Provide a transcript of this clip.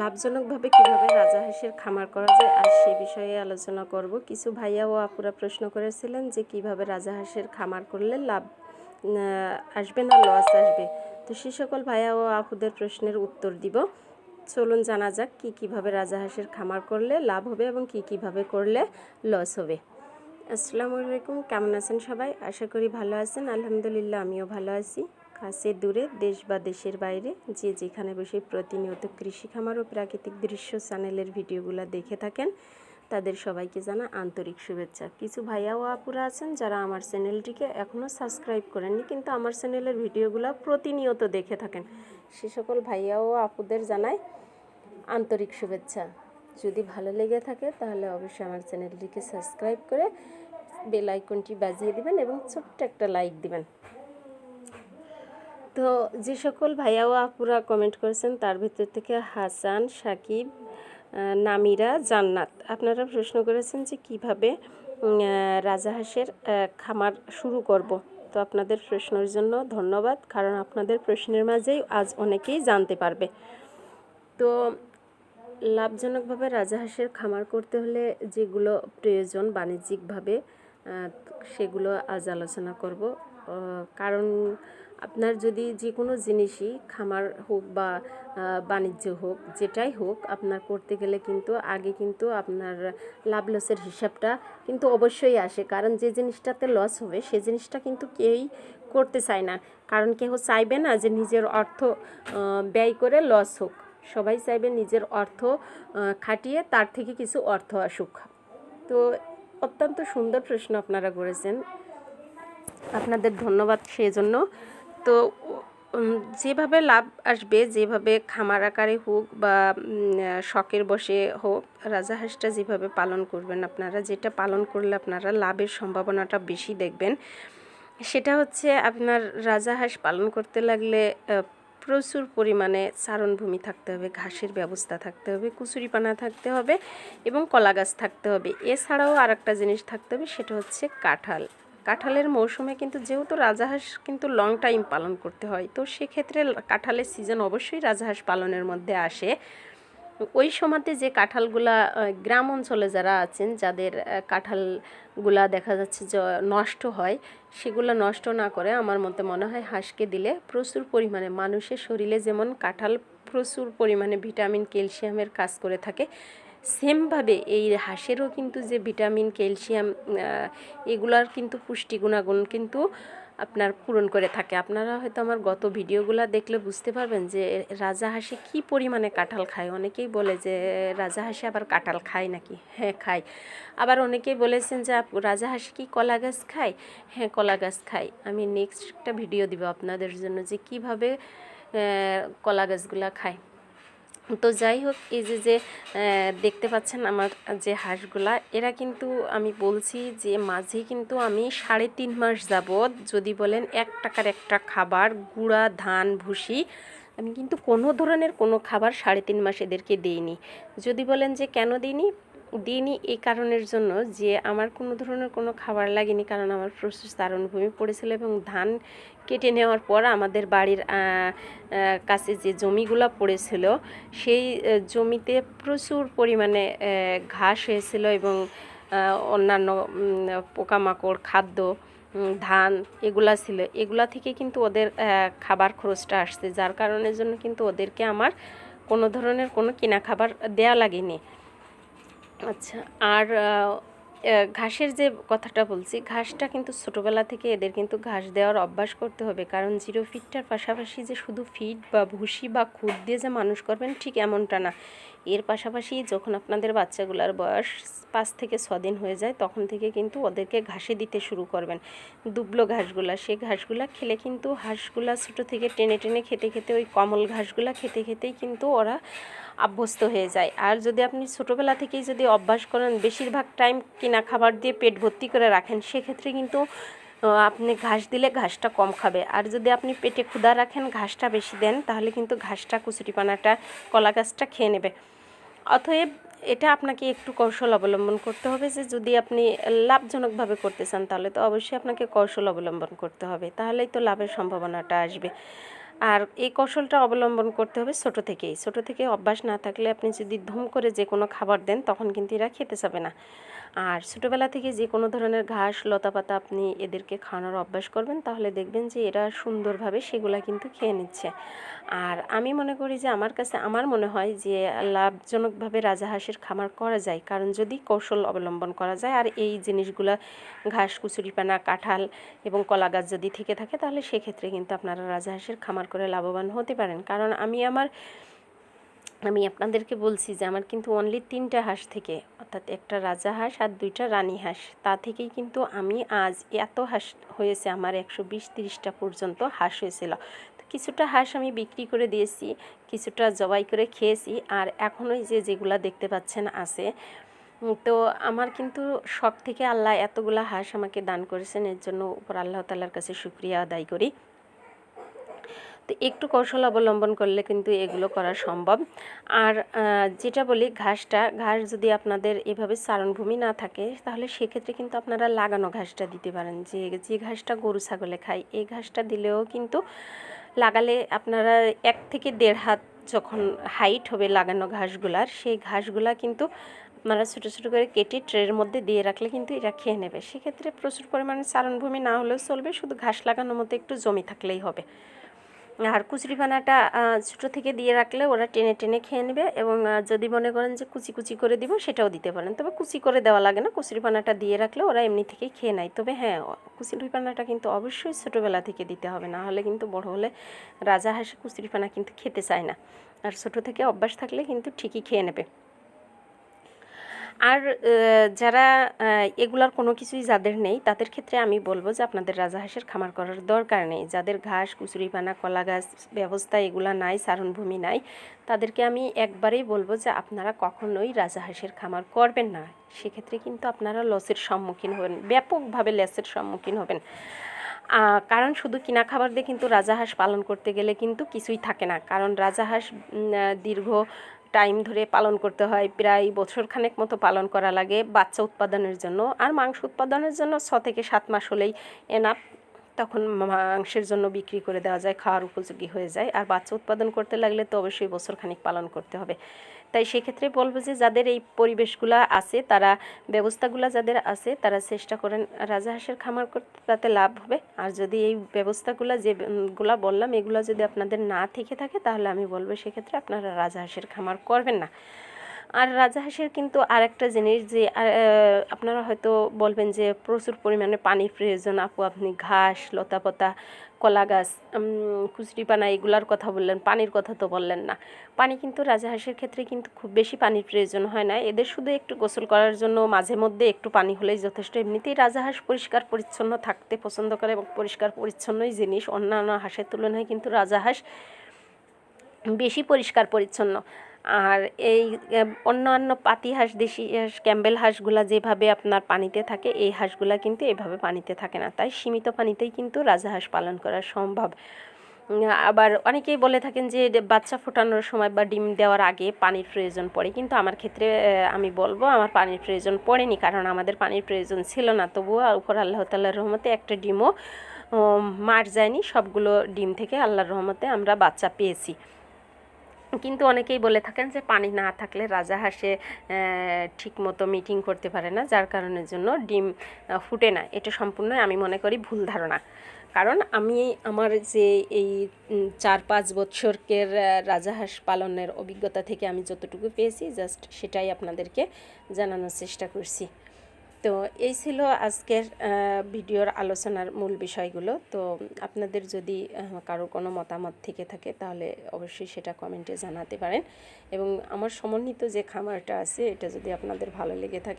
লাভজনকভাবে কীভাবে রাজাহাঁসের খামার করা যায় আর সে বিষয়ে আলোচনা করব। কিছু ভাইয়া ও আপুরা প্রশ্ন করেছিলেন যে কীভাবে রাজা হাঁসের খামার করলে লাভ আসবে না লস আসবে। তো সে সকল ভাইয়া ও আপুদের প্রশ্নের উত্তর দিব। চলুন জানা যাক কি কীভাবে রাজাহাঁসের খামার করলে লাভ হবে এবং কি কীভাবে করলে লস হবে। আসসালামু আলাইকুম, কেমন আছেন সবাই? আশা করি ভালো আছেন। আলহামদুলিল্লাহ, আমিও ভালো আছি। কাছে দূরে দেশ বা দেশের বাইরে, যে যেখানে বসে প্রতিনিয়ত কৃষি খামার ও প্রাকৃতিক দৃশ্য চ্যানেলের ভিডিওগুলো দেখে থাকেন, তাদের সবাইকে জানা আন্তরিক শুভেচ্ছা। কিছু ভাইয়া ও আপুরা আছেন যারা আমার চ্যানেলটিকে এখনও সাবস্ক্রাইব করেননি, কিন্তু আমার চ্যানেলের ভিডিওগুলো প্রতিনিয়ত দেখে থাকেন। সে সকল ভাইয়া ও আপুদের জানাই আন্তরিক শুভেচ্ছা। যদি ভালো লেগে থাকে তাহলে অবশ্যই আমার চ্যানেলটিকে সাবস্ক্রাইব করে বেল আইকনটি বাজিয়ে দিবেন এবং ছোট্ট একটা লাইক দিবেন। তো যে সকল ভাইয়া ও আপুরা কমেন্ট করেছেন, তার ভিতর থেকে হাসান, সাকিব নামিরা, জান্নাত। আপনারা প্রশ্ন করেছেন যে কীভাবে রাজাহাঁসের খামার শুরু করব। তো আপনাদের প্রশ্নের জন্য ধন্যবাদ, কারণ আপনাদের প্রশ্নের মাঝেই আজ অনেকেই জানতে পারবে। তো লাভজনকভাবে রাজাহাঁসের খামার করতে হলে যেগুলো প্রয়োজন বাণিজ্যিকভাবে সেগুলো আজ আলোচনা করব। কারণ আপনার যদি যে কোনো জিনিসই খামার হোক বা বাণিজ্য হোক, যেটাই হোক আপনার করতে গেলে কিন্তু আগে কিন্তু আপনার লাভ লসের হিসাবটা কিন্তু অবশ্যই আসে। কারণ যে জিনিসটাতে লস হবে, সে জিনিসটা কিন্তু কেউই করতে চায় না। কারণ কেউ চাইবে না যে নিজের অর্থ ব্যয় করে লস হোক। সবাই চাইবে নিজের অর্থ খাটিয়ে তার থেকে কিছু অর্থ আসুক। তো অত্যন্ত সুন্দর প্রশ্ন আপনারা করেছেন। আপনাদের ধন্যবাদ সেজন্য। তো যেভাবে লাভ আসবে, যেভাবে খামার আকারে হোক বা শখের বসে হোক রাজাহাঁসটা যেভাবে পালন করবেন, আপনারা যেটা পালন করলে আপনারা লাভের সম্ভাবনাটা বেশি দেখবেন। সেটা হচ্ছে আপনার রাজাহাঁস পালন করতে লাগলে প্রচুর পরিমাণে চারণভূমি থাকতে হবে, ঘাসের ব্যবস্থা থাকতে হবে, কুচুরিপানা থাকতে হবে এবং কলা গাছ থাকতে হবে। এছাড়াও আর একটা জিনিস থাকতে হবে, সেটা হচ্ছে কাঁঠাল। কাঁঠালের মৌসুমে কিন্তু যেহেতু রাজাহাঁস কিন্তু লং টাইম পালন করতে হয়, তো সেক্ষেত্রে কাঁঠালের সিজন অবশ্যই রাজাহাঁস পালনের মধ্যে আসে। ওই সময়তে যে কাঁঠালগুলা গ্রাম অঞ্চলে যারা আছেন, যাদের কাঁঠালগুলা দেখা যাচ্ছে যে নষ্ট হয়, সেগুলো নষ্ট না করে আমার মতে মনে হয় হাঁসকে দিলে প্রচুর পরিমাণে, মানুষের শরীরে যেমন কাঁঠাল প্রচুর পরিমাণে ভিটামিন ক্যালসিয়ামের কাজ করে থাকে সেমভাবে এই হাঁসেরও কিন্তু যে ভিটামিন, ক্যালসিয়াম এগুলার কিন্তু পুষ্টি গুণাগুণ কিন্তু আপনার পূরণ করে থাকে। আপনারা হয়তো আমার গত ভিডিওগুলো দেখলে বুঝতে পারবেন যে রাজাহাঁসে কি পরিমাণে কাঁঠাল খায়। অনেকেই বলে যে রাজাহাঁসে আবার কাঁঠাল খায় নাকি? হ্যাঁ খায়। আবার অনেকেই বলেছেন যে রাজা রাজাহাঁসে কি কলা গাছ খায়? হ্যাঁ কলা গাছ খায়। আমি নেক্সট একটা ভিডিও দিব আপনাদের জন্য যে কীভাবে কলা গাছগুলা খায়। তো যাই হোক, এই যে যে দেখতে পাচ্ছেন আমার যে হাঁসগুলা, এরা কিন্তু আমি বলছি যে মাঝে কিন্তু আমি সাড়ে তিন মাস যাবৎ যদি বলেন এক টাকার একটা খাবার, গুঁড়া, ধান, ভুসি, আমি কিন্তু কোনো ধরনের কোনো খাবার সাড়ে তিন মাস এদেরকে দিইনি। যদি বলেন যে কেন দিইনি? দিইনি এই কারণের জন্য যে আমার কোনো ধরনের কোনো খাবার লাগেনি কারণ আমার প্রচুর চারণভূমি পড়েছিল এবং ধান কেটে নেওয়ার পর আমাদের বাড়ির কাছে যে জমিগুলো পড়েছিল, সেই জমিতে প্রচুর পরিমাণে ঘাস হয়েছিল এবং অন্যান্য পোকামাকড়, খাদ্য ধান এগুলা ছিল। এগুলা থেকে কিন্তু ওদের খাবার খরচটা আসছে। যার কারণের জন্য কিন্তু ওদেরকে আমার কোনো ধরনের কোনো কিনা খাবার দেয়া লাগেনি। আচ্ছা আর ঘাসের যে কথাটা বলছি, ঘাসটা কিন্তু ছোটোবেলা থেকে এদের কিন্তু ঘাস দেওয়ার অভ্যাস করতে হবে। কারণ জিরো ফিটটার পাশাপাশি যে শুধু ফিট বা ভুসি বা খুদ দিয়ে যে মানুষ করবেন, ঠিক এমনটা না। এর পাশাপাশি যখন আপনাদের বাচ্চাগুলোর বয়স পাঁচ থেকে ছ দিন হয়ে যায়, তখন থেকে কিন্তু ওদেরকে ঘাসে দিতে শুরু করবেন। দুবলো ঘাসগুলা, সেই ঘাসগুলা খেলে কিন্তু হাঁসগুলা ছোটো থেকে টেনে টেনে খেতে খেতে ওই কমল ঘাসগুলা খেতে খেতেই কিন্তু ওরা অভ্যস্ত হয়ে যায়। আর যদি আপনি ছোটোবেলা থেকেই যদি অভ্যাস করেন, বেশিরভাগ টাইম কিনা খাবার দিয়ে পেট ভর্তি করে রাখেন, সেক্ষেত্রে কিন্তু আপনি ঘাস দিলে ঘাসটা কম খাবে। আর যদি আপনি পেটে ক্ষুধা রাখেন, ঘাসটা বেশি দেন, তাহলে কিন্তু ঘাসটা, কুচুরিপানাটা কলা গাছটা খেয়ে নেবে। অতএব এটা আপনাকে একটু কৌশল অবলম্বন করতে হবে যে যদি আপনি লাভজনকভাবে করতে চান তাহলে তো অবশ্যই আপনাকে কৌশল অবলম্বন করতে হবে, তাহলেই তো লাভের সম্ভাবনাটা আসবে। আর এই কৌশলটা অবলম্বন করতে হবে ছোট থেকেই, ছোট থেকে অভ্যাস না থাকলে আপনি যদি ধুম করে যে কোনো খাবার দেন তখন কিন্তু এরা খেতে চাবে না। আর ছোটোবেলা থেকে যে কোনো ধরনের ঘাস, লতাপাতা আপনি এদেরকে খাওয়ানোর অভ্যাস করবেন, তাহলে দেখবেন যে এরা সুন্দরভাবে সেগুলা কিন্তু খেয়ে নিচ্ছে। আর আমি মনে করি যে আমার কাছে, আমার মনে হয় যে লাভজনকভাবে রাজাহাঁসের খামার করা যায়, কারণ যদি কৌশল অবলম্বন করা যায়, আর এই জিনিসগুলা ঘাস কুচুরিপানা কাঁঠাল এবং কলা গাছ যদি থেকে থাকে, তাহলে সেক্ষেত্রে কিন্তু আপনারা রাজাহাঁসের খামার করে লাভবান হতে পারেন। কারণ আমি আমার, আমি আপনাদেরকে বলছি যে আমার কিন্তু অনলি তিনটা হাঁস থেকে অর্থাৎ একটা রাজা হাঁস আর দুইটা রানী হাঁস। তা থেকেই কিন্তু আমি আজ এত হাঁস হয়েছে, আমার একশো বিশ তিরিশটা পর্যন্ত হাঁস হয়েছিল। তো কিছুটা হাঁস আমি বিক্রি করে দিয়েছি, কিছুটা জবাই করে খেয়েছি আর এখনই যে যেগুলা দেখতে পাচ্ছেন আছে তো আমার কিন্তু শখ থেকে আল্লাহ এতগুলা হাঁস আমাকে দান করেছেন, এর জন্য উপর আল্লাহ তাল্লার কাছে শুক্রিয়া আদায় করি। তো একটু কৌশল অবলম্বন করলে কিন্তু এগুলো করা সম্ভব। আর যেটা বলি ঘাসটা, ঘাস যদি আপনাদের এভাবে চারণভূমি না থাকে, তাহলে সেক্ষেত্রে কিন্তু আপনারা লাগানো ঘাসটা দিতে পারেন। যে যে ঘাসটা গরু, ছাগলে খায়, এই ঘাসটা দিলেও কিন্তু লাগালে আপনারা এক থেকে দেড় হাত যখন হাইট হবে লাগানো ঘাসগুলার, সেই ঘাসগুলা কিন্তু আপনারা ছোটো ছোটো করে কেটে ট্রের মধ্যে দিয়ে রাখলে কিন্তু এরা খেয়ে নেবে। সেক্ষেত্রে প্রচুর পরিমাণে চারণভূমি না হলেও চলবে, শুধু ঘাস লাগানোর মতো একটু জমি থাকলেই হবে। আর কুচুরিপানাটা ছোটো থেকে দিয়ে রাখলে ওরা টেনে টেনে খেয়ে নেবে এবং যদি মনে করেন যে কুচি কুচি করে দিব সেটাও দিতে পারেন। তবে কুচি করে দেওয়া লাগে না, কুচুরিপানাটা দিয়ে রাখলে ওরা এমনি থেকেই খেয়ে নেয়। তবে হ্যাঁ কুচুরিপানাটা কিন্তু অবশ্যই ছোটোবেলা থেকে দিতে হবে, না হলে কিন্তু বড় হলে রাজা হাসে কুচুরিপানা কিন্তু খেতে চায় না। আর ছোটো থেকে অভ্যাস থাকলে কিন্তু ঠিকই খেয়ে নেবে। আর যারা এগুলার কোনো কিছুই যাদের নেই, তাদের ক্ষেত্রে আমি বলব যে আপনাদের রাজাহাঁসের খামার করার দরকার নেই। যাদের ঘাস কুচুরিপানা কলা গাছ, ব্যবস্থা এগুলা নাই, সারণভূমি নাই, তাদেরকে আমি একবারেই বলব যে আপনারা কখনোই রাজাহাঁসের খামার করবেন না। সেক্ষেত্রে কিন্তু আপনারা লসের সম্মুখীন হবেন, ব্যাপকভাবে লসের সম্মুখীন হবেন। কারণ শুধু কিনা খাবার দিয়ে কিন্তু রাজাহাঁস পালন করতে গেলে কিন্তু কিছুই থাকে না। কারণ রাজাহাঁস দীর্ঘ টাইম ধরে পালন করতে হয়। প্রায় বছরখানেক মতো পালন করা লাগে বাচ্চা উৎপাদনের জন্য। আর মাংস উৎপাদনের জন্য ছ থেকে সাত মাস হলেই এনাফ তখন মাংসের জন্য বিক্রি করে দেওয়া যায়, খাওয়ার উপযোগী হয়ে যায়। আর বাচ্চা উৎপাদন করতে লাগলে তো অবশ্যই বছরখানিক পালন করতে হবে। তাই সেক্ষেত্রে বলব যে যাদের এই পরিবেশগুলো আছে, তারা ব্যবস্থাগুলো যাদের আছে, তারা চেষ্টা করেন রাজাহাঁসের খামার করতে, তাতে লাভ হবে। আর যদি এই ব্যবস্থাগুলো যেগুলা বললাম, এগুলো যদি আপনাদের না থেকে থাকে, তাহলে আমি বলব সেক্ষেত্রে আপনারা রাজাহাঁসের খামার করবেন না। আর রাজাহাঁসের কিন্তু আরেকটা জিনিস যে আপনারা হয়তো বলবেন যে প্রচুর পরিমাণে পানির প্রয়োজন। আপু, আপনি ঘাস, লতাপাতা কলা গাছ কুচরিপানা এগুলার কথা বললেন, পানির কথা তো বললেন না। পানি কিন্তু রাজাহাঁসের ক্ষেত্রে কিন্তু খুব বেশি পানির প্রয়োজন হয় না। এদের শুধু একটু গোসল করার জন্য মাঝে মধ্যে একটু পানি হলেই যথেষ্ট। এমনিতেই রাজাহাঁস পরিষ্কার পরিচ্ছন্ন থাকতে পছন্দ করে এবং পরিষ্কার পরিচ্ছন্নই জিনিস। অন্যান্য হাঁসের তুলনায় কিন্তু রাজাহাঁস বেশি পরিষ্কার পরিচ্ছন্ন। আর এই অন্যান্য পাতি হাঁস, দেশি হাঁস, ক্যাম্বেল হাঁসগুলা যেভাবে আপনার পানিতে থাকে, এই হাঁসগুলা কিন্তু এভাবে পানিতে থাকে না। তাই সীমিত পানিতেই কিন্তু রাজাহাঁস পালন করা সম্ভব। আবার অনেকেই বলে থাকেন যে বাচ্চা ফোটানোর সময় বা ডিম দেওয়ার আগে পানির প্রয়োজন পড়ে। কিন্তু আমার ক্ষেত্রে আমি বলব আমার পানির প্রয়োজন পড়েনি, কারণ আমাদের পানির প্রয়োজন ছিল না। তবুও উপর আল্লাহ তাল্লাহর রহমতে একটা ডিমও মার যায়নি। সবগুলো ডিম থেকে আল্লাহর রহমতে আমরা বাচ্চা পেয়েছি। কিন্তু অনেকেই বলে থাকেন যে পানি না থাকলে রাজাহাঁসে ঠিক মতো মিটিং করতে পারে না, যার কারণের জন্য ডিম ফুটে না। এটা সম্পূর্ণই আমি মনে করি ভুল ধারণা। কারণ আমি আমার যে এই চার পাঁচ বছরকের রাজাহাঁস পালনের অভিজ্ঞতা থেকে আমি যতটুকু পেয়েছি জাস্ট সেটাই আপনাদেরকে জানানোর চেষ্টা করছি। তো এই ছিল আজকের ভিডিওর আলোচনার মূল বিষয়গুলো। তো আপনাদের যদি কারও কোনো মতামত থেকে থাকে, তাহলে অবশ্যই সেটা কমেন্টে জানাতে পারেন। এবং আমার সমন্বিত যে খামারটা আছে, এটা যদি আপনাদের ভালো লেগে থাকে